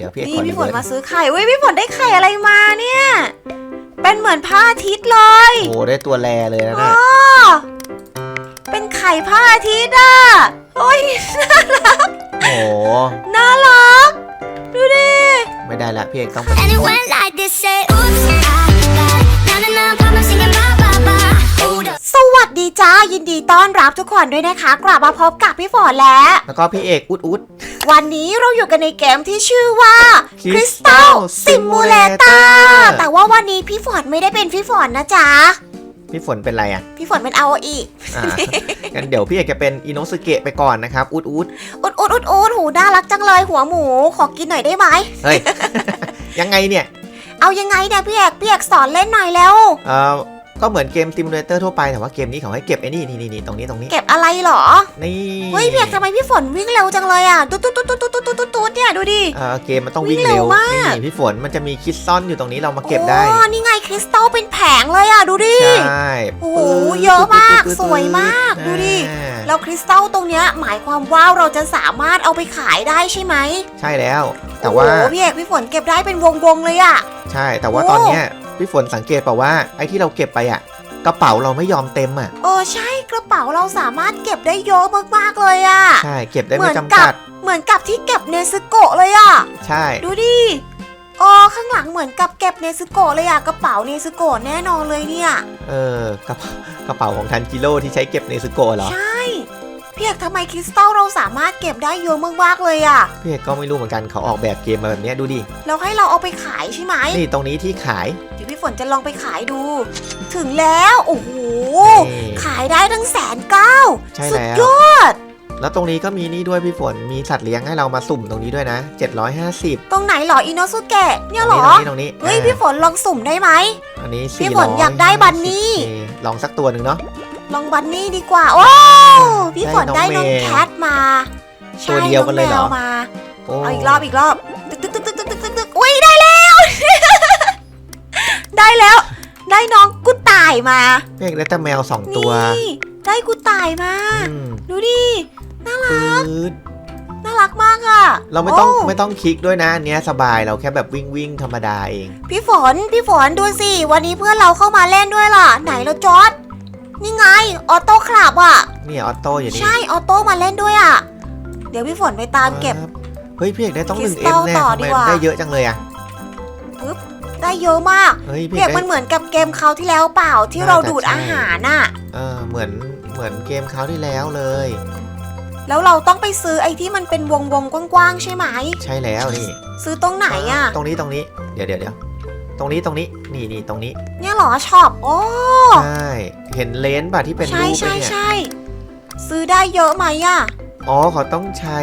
ดี๋ยวเดี๋ยวพี่เอกนี่ขอรีพี่ฝเวินร์สมาซื้อไข่เว้ยพี่ฝนได้ไข่อะไรมาเนี่ย เป็นเหมือนพระอาทิตย์เลยโอ้ได้ตัวแรเลยนะอ๋น่ะอเป็นไข่พระอาทิตย์อะโอ้ย โอ้โหน่ารัก ดูดิไม่ได้ละพี่เอกต้องไป And it went like this, say, oops, I got it. Na na na, papa singing ba ba ba. Hold up. สวัสดีจ้ายินดีต้อนรับทุกคนด้วยนะคะ กลับมาพบกับพี่ฝนแล้วแล้วก็พี่เอกอุดอุด วันนี้เราอยู่กันในเกมที่ชื่อว่า Crystal Crystal Simulator Simulator แต่ว่าวันนี้พี่ฝนไม่ได้เป็นพี่ฝนนะจ๊ะ พี่ฝนเป็นไรอะพี่ฝนเป็นเอาอีกอ่า งั้นเดี๋ยวพี่เอกจะเป็นอิโนสุเกะไปก่อนนะครับอุดอุดอุดอุดอุดอุดหูน่ารักจังเลยหัวหมู ขอกินหน่อยได้ไหม เฮ้ย ยังไงเนี่ยเอายังไงเนี่ยพี่เอกพี่เอกสอนเล่นหน่อยแล้ว เอ่อ ก็เหมือนเกมติมูเลเตอร์ทั่วไปแต่ว่าเกมนี้เขาให้เก็บไอ้นี่นี่นี่ตรงนี้ตรงนี้ เก็บอะไรหรอ นี่เฮ้ยเพียกทำไมพี่ฝนวิ่งเร็วจังเลยอะตุ๊ดตุ๊ดตุ๊ดตุ๊ดตุ๊ดตุ๊ดตุ๊ดตุ๊ดเนี่ยดูดิเออเกมมันต้องวิ่งเร็วมากพี่ฝนมันจะมีคริสตัลอยู่ตรงนี้เรามาเก็บได้อ๋อนี่ไงคริสตัลเป็นแผงเลยอะดูดิใช่โอ้โหเยอะมากสวยมากดูดิแล้วคริสตัลตรงเนี้ยหมายความว่าเราจะสามารถเอาไปขายได้ใช่ไหมใช่แล้ว แต่ว่าพี่เอกพี่ฝนเก็บได้เป็นวงๆเลยอะใช่แต่ว่าตอนเนี้ย พี่ฝนสังเกตเปล่าว่าไอ้ที่เราเก็บไปอะ กระเป๋าเราไม่ยอมเต็มอะเออใช่กระเป๋าเราสามารถเก็บได้เยอะมากๆเลยอะใช่เก็บได้เหมืไม่อนจำกัด เหมือนกับที่เก็บเนซึโกะเลยอะใช่ ดูดิอ๋อข้างหลังเหมือนกับเก็บเนซึโกะเลยอะกระเป๋าเนซึโกะแน่นอนเลยเนี่ย เออกระเป๋ากระเป๋าของทันจิโร่ที่ใช้เก็บเนซึโกะเหรอใช่ พี่เอกทำไมคริสตัลเราสามารถเก็บได้เยอะมากๆเลยอะพี่เอกก็ไม่รู้เหมือนกันเขาออกแบบเกมมาแบบเนี้ยดูดิ แล้วให้เราเอาไปขายใช่ไหมนี่ตรงนี้ที่ขาย เดี๋ยวพี่ฝนจะลองไปขายดู ถึงแล้วโอ้โหนี่ขายได้ทั้งแสนเก้าใช่สุดแล้ว ยอด แล้วตรงนี้ก็มีนี่ด้วยพี่ฝน มีสัตว์เลี้ยงให้เรามาสุ่มตรงนี้ด้วยนะ 750ตรงไหนเหรออินโนสุเกะเนี่ยตเหรรงอนี้ตรงนี้ตรงนี้เฮ้ยอ่าพี่ฝนลองสุ่มได้ไหม อันนี้พี่ฝนอยากได้บันนี่ 450K ลองสักตัวหนึ่งเนาะ ลองบันนี่ดีกว่า โอ้พี่ฝนได้น้องแคทมาใช่น้องแมวมาเอาอีกรอบอีกรอบตึกตึกตึกตึกตึกตึกตึกอุ้ยได้แล้ว ได้แล้ว ได้น้องกุตายมาเพียกได้แต่แมวสองตัว ได้กุตายมา ดูดิ น่ารัก น่ารักมากอะ เราไม่ต้องไม่ต้องคลิกด้วยนะเนี้ยสบายเราแค่แบบวิ่งวิ่งธรรมดาเอง พี่ฝน พี่ฝนดูสิ วันนี้เพื่อนเราเข้ามาเล่นด้วยล่ะ ไหนเราจอด นี่ไง ออโต้คลับอะนี่ออโต้อยู่นี่ใช่ออโต้มาเล่นด้วยอะ เดี๋ยวพี่ฝนไปตามเก็บครับเฮ้ยพี่เอกได้ต้องคหรินึ่สงตัเอ็มลแน่ต่อทำดีไมกว่า ได้เยอะจังเลยอะได้เยอะมากเฮ้ยพี่เปียกได้มันเหมือนกับเกมคราวที่แล้วเปล่าที่น่าเราจะดูดใช่ อาหารน่ะ เออเหมือนเหมือนเกมคราวที่แล้วเลย แล้วเราต้องไปซื้อไอ้ที่มันเป็นวงวงๆกว้างๆใช่ไหม ใช่แล้วนี่ซื้อตรงไหนอะ ตรงนี้ตรงนี้เดี๋ยวเดี๋ยวเดี๋ยว ตรงนี้ตรงนี้นี่นี่ตรงนี้เนี่ยเหรอช็อปโอ้ใช่เห็นเลนส์ป่ะที่เป็นใช่รูปใช่ไอ้เนี่ยใช่ซื้อได้เยอะไหมอะอ๋อเขาต้องใช้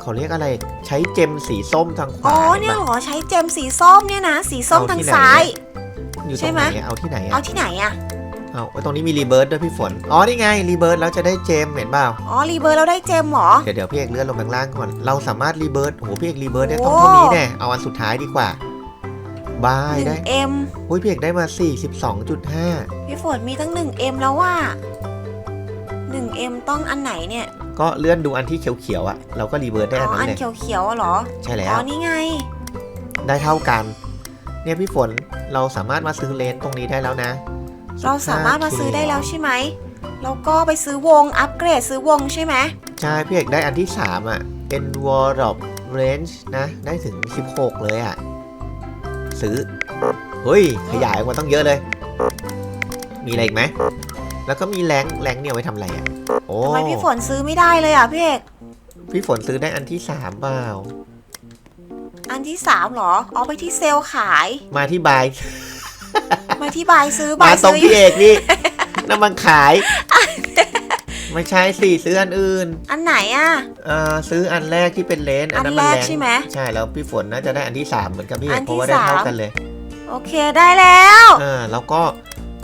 เขาเรียกอะไร ใช้เจมสีส้มทางขอ๋วาอห็เนี่ยปะเหรอใช้เจมสีส้มเนี่ยนะสีส้มเอาทางที่ไหนซ้ายอยู่ตใช่รงไหไหมนอะเอาที่ไหนเอาอะที่ไหนอะเอาเอาตรงนี้มีรีเบิร์ดด้วยพี่ฝน อ๋อ นี่ไงรีเบิร์ดแล้วจะได้เจมเห็นเปล่า อ๋อรีเบอร์เราได้เจมเหรอ เดี๋ยวเดี๋ยวพี่เอกเลื่อนลงไปข้างล่างก่อน เราสามารถรีเบิร์ดโอ้โหพี่เอกรีเบิร์ดได้โอ้ต้องเท่านี้แน่ เอาอันสุดท้ายดีกว่า บาหยนึ่ได้งเอ็มอุ้ยพี่เอกได้มา 42.5 พี่ฝนมีตั้งหนึ่งเอ็มแล้วว่าหนึ่งเอ็มต้องอันไหนเนี่ย ก็เลื่อนดูอันที่เขียวๆอะเราก็รีเบิร์ดได้อ๋อันอ นั้อันนเลย เขียวๆอะเหรอ ใช่แล้อ๋ว อ นี่ไง ได้เท่ากัน เนี่ยพี่ฝนเราสามารถมาซื้อเลนส์ตรงนี้ได้แล้วนะเราสามารถมาซื้อได้แล้วใช่ไหม แล้วก็ไปซื้อวง อัปเกรดซื้อวงใช่ไหม ใช่พี่เอกได้อันที่ 3 อะเป็น Wall of Range นะ ได้ถึง 16 เลยอะ ซื้อ เฮ้ย ขยายออกมาต้องเยอะเลย มีอะไรอีกไหม แล้วก็มีแรงแรงเนี่ยไว้ทำอะไรอะ โอ้ทำไมพี่ฝนซื้อไม่ได้เลยอะพี่เอกพี่ฝนซื้อได้อันที่3เปล่า อันที่สามเหรอเอาไปที่เซลล์ขาย มาที่บาย มาที่บายซื้อมาบายตรงซื้อพี่เอกนี่ น้ำมันขาย ไม่ใช่สิซื้ออันอื่นอันไหนอะ เอ่อซื้ออันแรกที่เป็นเลนส์อันนั้นอันมันแรกแรงใช่ไหมใช่แล้วพี่ฝนน่าจะได้อันที่3เหมือนกับพี่เออักนเพที่ราะว่าได้เท่าสาม กันเลยโอเคได้แล้ว อ่าแล้วก็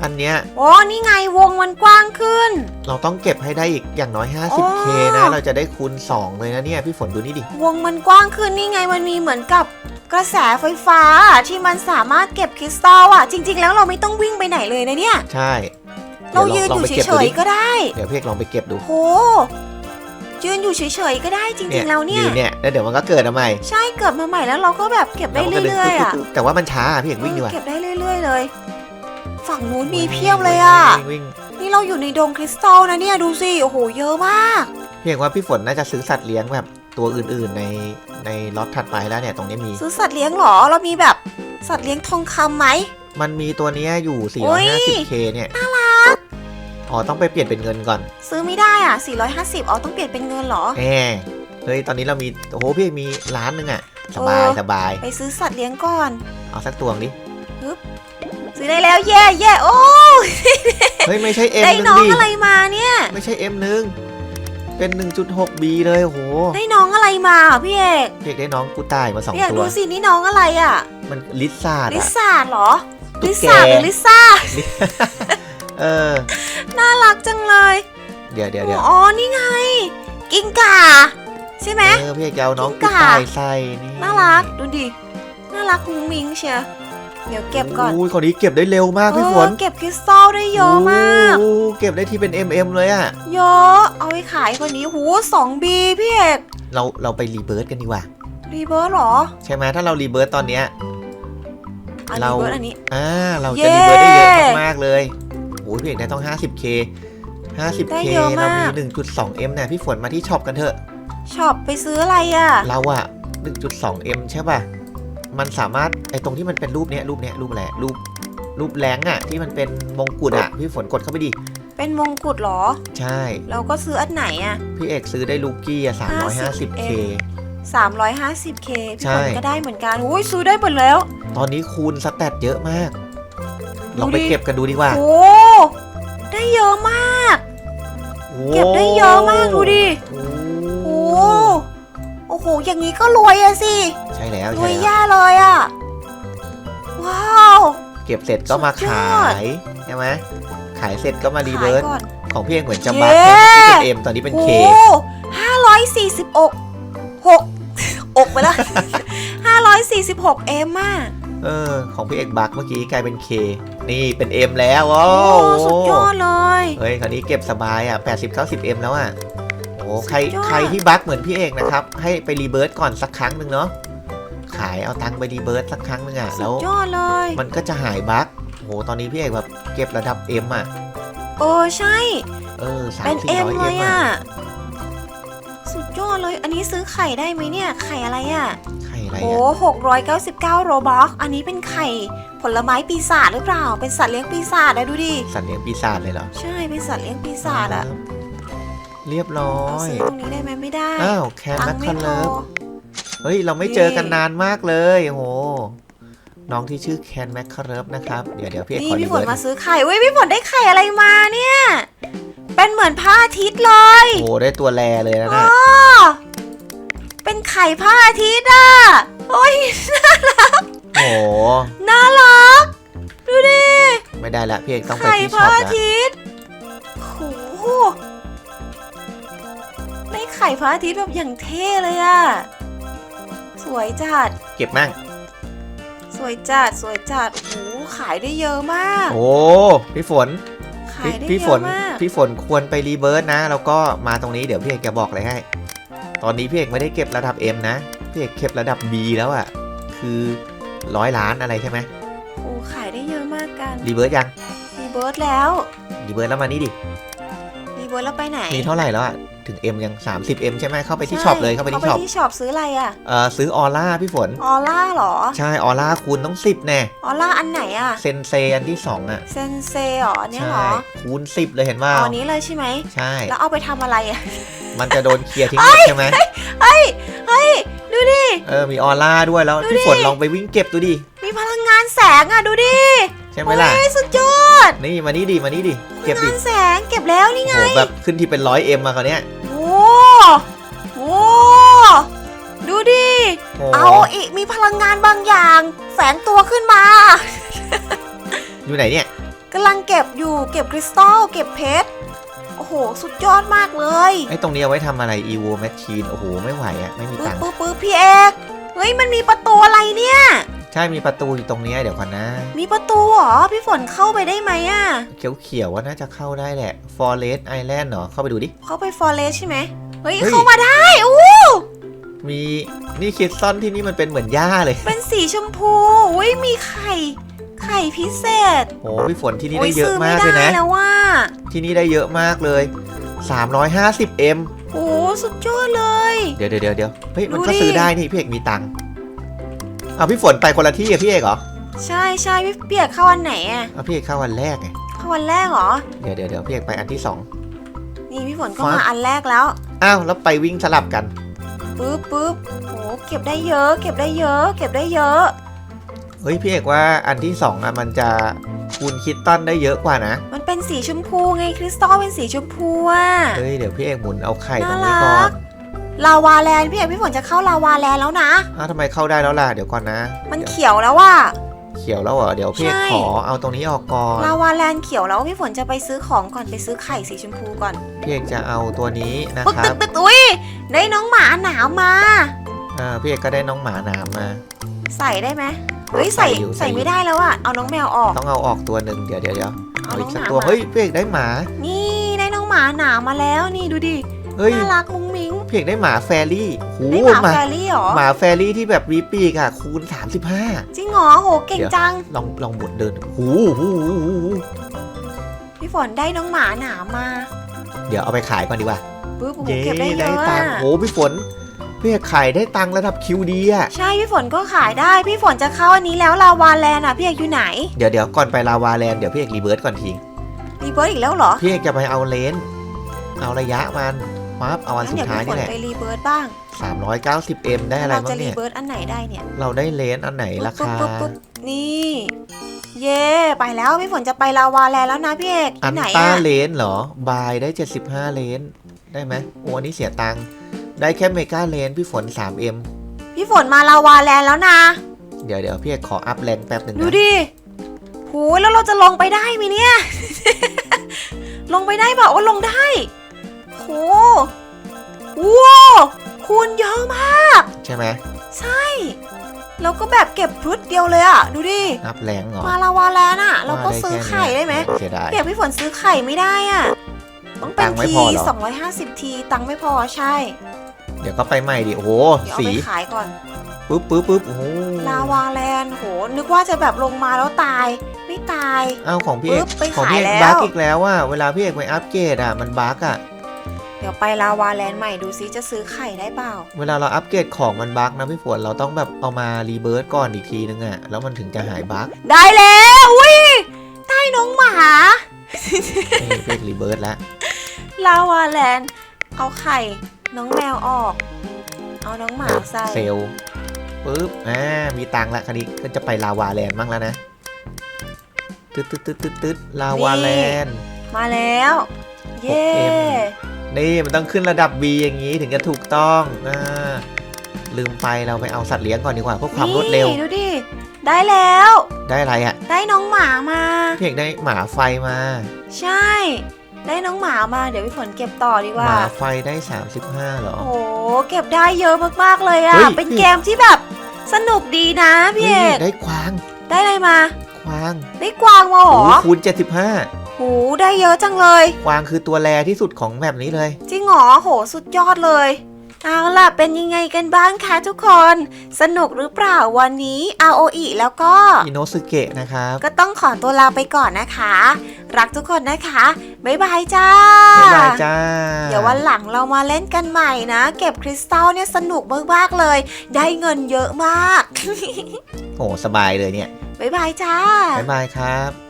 อันเนี้ยโอ้นี่ไงวงมันกว้างขึ้น เราต้องเก็บให้ได้อีกอย่างน้อยอ๋ 50k อนะ เราจะได้คูณ2เลยนะเนี่ยพี่ฝนดูนี่ดิวงมันกว้างขึ้นนี่ไงมันมีเหมือนกับกระแสไฟฟ้าที่มันสามารถเก็บคริสตัลอะ จริง ๆ แล้วเราไม่ต้องวิ่งไปไหนเลยนะเนี่ย ใช่ เราดี๋ยืวนลอองยู่ไปก็บเฉดูยดิๆก็ได้ เดี๋ยวพี่เอกลองไปเก็บดูโหยืนอยู่เฉยๆก็ได้จเนี่ริยงๆแล้วเนี่ยยืนเนี่ยแล้วเดี๋ยวมันก็เกิดมาใหม่ ใช่เกิดมาใหม่แล้วเราก็แบบเก็บได้แล้วมันก็ดึงเรื่อยๆอะตุ๊บๆๆแต่ว่ามันช้าพี่เอกวิ่งดีกว่าเก็บได้เรื่อยๆเลย ฝั่งนู้นมีเพียบเลยอะวิ่งวิ่งนี่เราอยู่ในดงคริสตัลนะเนี่ยดูสิโอ้โหเยอะมากพี่เอกว่าพี่ฝนน่าจะซื้อสัตว์เลี้ยงแบบตัวอื่นๆในในล็อตถัดไปแล้วเนี่ยตรงนี้มี ซื้อสัตว์เลี้ยงเหรอเรามีแบบสัตว์เลี้ยงทองคำไหมมันมีตัวเนี้ยอยู่โอ้ย 450k เนี่ยน่ารัก อ๋อต้องไปเปลี่ยนเป็นเงินก่อนซื้อไม่ได้อะ 450เอาต้องเปลี่ยนเป็นเงินเหรอ แหมเฮ้ยตอนนี้เรามีโอ้โหพี่เอกมีล้านหนึงอะสบายเออ สบายไปซื้อสัตว์เลี้ยงก่อน เอาสักตัวดิซื้อได้แล้วเย่เย่โอ้เฮ้ยไม่ใช่ M ได้หนึงน้องดิอะไรมาเนี่ย ไม่ใช่ M หนึงเป็น 1.6B เลยโอ้โหได้น้องอะไรมาอะพี่เอกพี่เอกได้น้องกูตายมาสองพี่เอกตัดูวสินี่น้องอะไรอะ มันลิซ่าลิอะ ซ่าเหรอ ตุ๊ลิกแก ซ่าหรือลิซ่า เออ น่ารักจังเลยเดี๋ยวเดี๋ยวเดี๋ยวอ๋อนี่ไง กิ้งก่าใช่ไหมเออพี่เอกจะเอาน้องกิ้กูงก่าตายใส่นี่น่ารักดูดิน่ารักมุ้งมิ้งเชียวเดี๋ยวเก็บก่อนโอ้ยคนนี้เก็บได้เร็วมากพี่ฝนเออเก็บคริสตัลได้เยอะมากโอ้เก็บได้ที่เป็น MM เลยอะเยอะเอาไปขายคนนี้หูสองบีพี่เอกเราเราไปรีเบิร์ตกันดีกว่ารีเบิร์ดเหรอ ใช่ไหมถ้าเรารีเบิร์ตตอนเนี้ยอันเรารีเบิร์ดอันนี้อ่าเราเย้จะรีเบิร์ตได้เยอะมากๆเลย โอ้ยพี่เอกได้ต้อง 50k ได้ 50k เยอะมากเรามี 1.2m เนี่ยพี่ฝนมาที่ช็อปกันเถอะ ช็อปไปซื้ออะไรอะ เราอะ 1.2m ใช่ป่ะ มันสามารถไอตรงที่มันเป็นรูปเนี้ยรูปเนี้ยรูปอะไรรูปรูปแรงอะที่มันเป็นมงกุฎอะพี่ฝนกดเข้าไปดิ เป็นมงกุฎเหรอ ใช่ เราก็ซื้ออันไหนอะ พี่เอกซื้อได้ลูกี้อะ 350k 350k พี่ใช่ ฝนก็ได้เหมือนกันอุ้ยซื้อได้หมดแล้ว ตอนนี้คูณสแตทเยอะมากดูดิ ลองไปเก็บกันดูดีกว่า โอ้ได้เยอะมากโอ้เก็บได้เยอะมากดูดิโอ้โอ้โอ้โหอย่างนี้ก็รวยอะสิใช่แล้วรใช่วยแล้วแย่เลยอะว้าวเก็บเสร็จก็มาสุดยขาอดยใช่ไหมขายเสร็จก็มารีขายเบิร์ตก่อนของพี่เอกเหมือนจะเย้มาแค่ที่เป็นเอ็มตอนนี้เป็นโอ้เคห้าร้อยสี่สิบอกหกอกไปละห้าร้อยสี่สิบหกเอ็มอะ เออ ของพี่เอกบักเมื่อกี้กลายเป็นเค นี่เป็นเอ็มแล้วโอ้โอ้สุดยอดเลย เฮ้ย คราวนี้เก็บสบายอะ80 90เอ็มแล้วอะ โอ้ใครสุดยอดใครที่บักเหมือนพี่เอกนะครับ ให้ไปรีเบิร์ตก่อนสักครั้งหนึ่งเนาะ ขายเอาตังค์ไปรีเบิร์ตสักครั้งหนึ่งอะสุแล้ดวยอดเลย มันก็จะหายบั๊กโอ้โห ตอนนี้พี่เอกแบบเก็บระดับ M อะเออใช่ เออสามเป็นสี่เอ็มร้อยเลเอ็ยมอะอะสุดยอดเลย อันนี้ซื้อไข่ได้ไหมเนี่ย ไข่อะไรอะไข่ อะไรโอ้อะหกร้อยเก้าสิบเก้าโรบ็อกอันนี้เป็นไข่ผลไม้ปีศาจหรือเปล่า เป็นสัตว์เลี้ยงปีศาจอะดูดิ สัตว์เลี้ยงปีศาจเลยเหรอ ใช่ เป็นสัตว์เลี้ยงปีศาจอะเรียบร้อเรายซื้อตรงนี้ได้ไหมไม่ได้ อ้าวแคนตัแมงคค์คไม่อนพเลิอฟเฮ้ย เราไม่เจอกันนานมากเลยโอ้โหน้องที่ชื่อแคนแมคคาเลิฟนะครับ เดี๋ยวเดี๋ยวพี่เอกนี่ขอรีพี่ฝเบินร์ตมาซื้อไข่เว้ยพี่ฝนได้ไข่อะไรมาเนี่ย เป็นเหมือนพระอาทิตย์เลย โอ้โหได้ตัวแรเลยนะอ๋น่ะอ เป็นไข่พระอาทิตย์อะโอ้ยโอ้โหน่ารัก ดูดิไม่ได้ละพี่เอกต้องไปไข่ที่พช็อระปอาแล้วทิตย์โหได้ไข่พระอาทิตย์แบบอย่างเท่เลยอะสวยจัด เก็บมั่งสวยจัด สวยจัดโหขายได้เยอะมาก โอ้พี่ฝนขายพี่ได้พี่เยฝอะนมาก พี่ฝนควรไปรีเบิร์ตนะ แล้วก็มาตรงนี้เดี๋ยวพี่เอกจะบอกอะไรให้ ตอนนี้พี่เอกไม่ได้เก็บระดับ M นะพี่เอกเก็บระดับ B แล้วอะ่ะ คือร้อยล้านอะไรใช่ไหมโอ้ขายได้เยอะมากกันรีเบิร์ตยังรีเบิร์ดแล้วรีเบิร์ตแล้วมานี่ดิรีเบิร์ดแล้วไปไหน มีเท่าไหร่แล้วอะถึง M ยัง 30M ใช่ไหมเข้าไปที่ช็อปเลยเข้าไปที่ช็อปเข้าไปที่ช็อปซื้ออะไรอะเอ่อซื้อออร่าพี่ฝนออร่าเหรอ ใช่ออร่าคูณต้อง 10แน่ออร่าอันไหนอะเซนเซอันที่ 2 อะ เซนเซเหรออันเนี้ยใช่เหรอคูณ 10 เลยเห็นว่าเอาอันนี้เลยใช่ไหมใช่แล้วเอาไปทำอะไรอะ มันจะโดนเคลียร์ทิ้งหมดใช่ไหมเฮ้ยเฮ้ยดูดิ เออ มีออร่าด้วยแล้วดูพี่ดิฝนลองไปวิ่งเก็บดูดิ มีพลังงานแสงอะดูดิ ใช่ไหมล่ะโอ้ยสุดยอด นี่มานี่ดิมานี่ดิ เก็บพลัดิงงานแสงเก็บแล้วนี่โอ้ไงโหแบบขึ้นที่เป็นร้อยเอ็มมาคราวเนี้ยโอ้โหดูดิโอ้เอาอีกมีพลังงานบางอย่าง แฝงตัวขึ้นมา อยู่ไหนเนี่ยกำลังเก็บอยู่เก็บคริสตัลเก็บเพชร โอ้โห สุดยอดมากเลยไอ้ตรงนี้เอาไว้ทำอะไร evo machine โอ้โหไม่ไหวอะไม่มีปึ๊ตับงค์ปึ๊บปึ๊บพี่เอกเฮ้ยมันมีประตูอะไรเนี่ย ใช่มีประตูอยู่ตรงเนี้ยเดี๋ยวก่อนนะ มีประตูเหรอพี่ฝนเข้าไปได้ไหมอะเขียวๆว่าน่าจะเข้าได้แหละ forest island เหรอ เข้าไปดูดิ เข้าไปฟอเรสใช่ไหมเฮ้ยเฮ้ย เข้ามาได้อู้มีนี่คิดซ่อนที่นี่มันเป็นเหมือนหญ้าเลย เป็นสีชมพูอุ้ยมีไข่ ไข่พิเศษโอ้พี่ฝนที่นี่โอ้ได้เยอะซื้มากเลยไได้นะแล้วว่า ที่นี่ได้เยอะมากเลย 350M โอ้สุดยอดเลย เดี๋ยวเดี๋ยวเดี๋ยวเดี๋ยวเฮ้ยมันดูก็ดิซื้อได้นี่พี่เอกมีตังค์เอาพี่ฝนไปคนละที่กับพี่เอกเหรอใช่ใช่พี่เปียกเข้าวันไหนอะเอาพี่เอกเข้าวันแรกไงเข้าวันแรกเหรอเดี๋ยวเดี๋ยวเดี๋ยวพี่เอกไปอันที่สองนี่พี่ฝนก็ฟัมากอันแรกแล้วอ้าวแล้วไปวิ่งสลับกันปึ๊บปึ๊บโอ้เก็บได้เยอะ เก็บได้เยอะ เก็บได้เยอะเฮ้ยพี่เอกว่าอันที่สองอะมันจะคูณคิดตันได้เยอะกว่านะ มันเป็นสีชมพูไงคริสตัลเป็นสีชมพูอะเฮ้ยเดี๋ยวพี่เอกหมุนเอาไข่ตรน่างนี้รัก่อนกลาวาแลนด์พี่เอกพี่ฝนจะเข้าลาวาแลนด์แล้วนะอ้าวทำไมเข้าได้แล้วล่ะเดี๋ยวก่อนนะ มันเดี๋ยวเขียวแล้วว่ะเขียวแล้วเหรอเดี๋ยวพี่เอกใช่ขอเอาตรงนี้ออกก่อนลาวาแลนด์เขียวแล้วพี่ฝนจะไปซื้อของก่อนไปซื้อไข่สีชมพูก่อนพี่เอกจะเอาตัวนี้นะปึ๊กครัตึบกตึกอุ้ยได้น้องหมาหนาวมาอ่าพี่เอกก็ได้น้องหมาหนามมา ใส่ได้ไหม เฮ้ยใส่ใส่อยู่ใส่ใส่อยู่ไม่ได้แล้วอะเอาน้องแมวออก ต้องเอาออกตัวหนึ่งเดี๋ยวเดี๋ยวเดี๋ยวเอาเอาน้อีองกสักหมาตัวมาเฮ้ยพี่เอกได้หมา นี่ได้น้องหมาหนาวมาแล้วนี่ดูดิเฮ้ยน่ารักมุ้งมิ้งพี่เอกได้หมาแฟรี่หูได้หมาหมาแฟรี่เหรอหมาแฟรี่ที่แบบมีปีกอะคูณ 35 จริงเหรอโหเก่งเดี๋ยวจัง ลองลองหมุนเดินหูหูหูหูหูพี่ฝนได้น้องหมาหนาวมา เดี๋ยวเอาไปขายก่อนดีกว่าปึ๊บโอ้โหเย้เก็บได้เยได้อะตังค์อะโหพี่ฝนพี่ เอกขายได้ตังค์ระดับคิวดีอะใช่พี่ฝนก็ขายได้ พี่ฝนจะเข้าอันนี้แล้วลาวาแลนด์อะพี่เอกอยู่ไหน เดี๋ยวเดี๋ยวก่อนไปลาวาแลนด์เดี๋ยวพี่เอกรีเบิร์ตก่อนทิ้งรีเบิร์ตอีกแล้วเหรอ พี่เอกจะไปเอาเลนส์เอาระยะมันปั๊บเอาอันงั้นสุดเดี๋ยวท้ายพี่ฝนี่นแหละไปรีเบิร์ตบ้าง 390M ได้อะไรเราบ้าจะงรีเนี่ยเบิร์ตอันไหนได้เนี่ย เราได้เลนส์อันไหนราปึ๊บคาปึ๊บปึ๊บนี่ เย่ไปแล้วพี่ฝนจะไปลาวาแลนด์แล้วนะพี่เอกอัที่นไหนต้าอะเลนส์เหรอ บายได้ 75 เลนส์ได้ไหมโอ้อันนี้เสียตังค์ ได้แค่เมกาเลนส์พี่ฝน 3M พี่ฝนมาลาวาแลนด์แล้วนะ เดี๋ยวเดี๋ยวพี่เอกขออัพแรงแป๊บหนึ่งดูนะดิโหแล้วเราจะลงไปได้ไหมเนี่ย ลงไปได้เปล่าว่าลงได้โหว้าวคูณเยอะมาก ใช่ไหมใช่แล้วก็แบบเก็บพรุดเดียวเลยอะดูดิ อัพแรงเหรอมาลาวาแลนด์อะเราก็ว่าซื้อแค่ไข่ได้ไหมเสียดายเดี๋ยวพี่ฝนซื้อไข่ไม่ได้อะต้องเป็ตันงค์ไม่ทีพอเหรอ 250 ที ตังค์ไม่พอใช่เดี๋ยวก็ไปใหม่ดิโอ้โหเดี๋ยวเอาสีไปขายก่อน ปึ๊บปึ๊บปึ๊บโอ้โหลาวาแลนด์โห นึกว่าจะแบบลงมาแล้วตาย ไม่ตาย เอ้าของพี่เอกปึ๊บไปของพี่เอกขายแล้ว บั๊กอีกแล้วว่าเวลาพี่เอกไปอัพเกรดอะมันบั๊กอะเดี๋ยวไปลาวาแลนด์ใหม่ดูซิจะซื้อไข่ได้เปล่า เวลาเราอัปเกรดของมันบั๊กนะพี่ฝนเราต้องแบบเอามารีเบิร์ตก่อนอีกทีนึงอะแล้วมันถึงจะหายบั๊กได้แล้ว อุ้ยได้น้องหมา นี่พี่เอกรีเบิร์ตแล้วลาวาแลนด์เอาไข่ น้องแมวออก เอาน้องหมาใส่เซลล์ปึ๊บอ่ามีตังค์ละคันนี้ก็จะไปลาวาแลนด์บ้างแล้วนะตึ๊ดตึ๊ดตึ๊ดตึ๊ดตึ๊ดลาวาแลนด์มาแล้ว เย้ 6M นี่มันต้องขึ้นระดับ B อย่างนี้ถึงจะถูกต้องอ่าลืมไปเราไปเอาสัตว์เลี้ยงก่อนดีกว่าเพื่อความรวดเร็วนี่ดูดิได้แล้ว ได้อะไรอะได้น้องหมามาพี่เอกได้หมาไฟมา ใช่ ได้น้องหมามาเดี๋ยวพี่ฝนเก็บต่อดีกหว่า มาไฟได้ 35เหรอ โอ้โหเก็บได้เยอะมากๆเลยอะเฮ้ยเป็นเกมที่แบบสนุกดีนะพี่เอนี่กได้ควางได้อะไรมา ควางได้กวางมาเหรโอ้อโหคูณ 75 โหได้เยอะจังเลย ควางคือตัวแรที่สุดของแบบนี้เลย จริงเหรอโหสุดยอดเลย เอาล่ะ เป็นยังไงกันบ้างคะทุกคน สนุกหรือเปล่าวันนี้ ROE แล้วก็อิโนสึเกะนะครับ ก็ต้องขอตัวลาไปก่อนนะคะ รักทุกคนนะคะ บ๊ายบายจ้า บ๊ายบายจ้า เดี๋ยววันหลังเรามาเล่นกันใหม่นะ เก็บคริสตัลเนี่ยสนุกมากๆเลย ได้เงินเยอะมาก โอ้สบายเลยเนี่ย บ๊ายบายจ้า บ๊ายบายครับ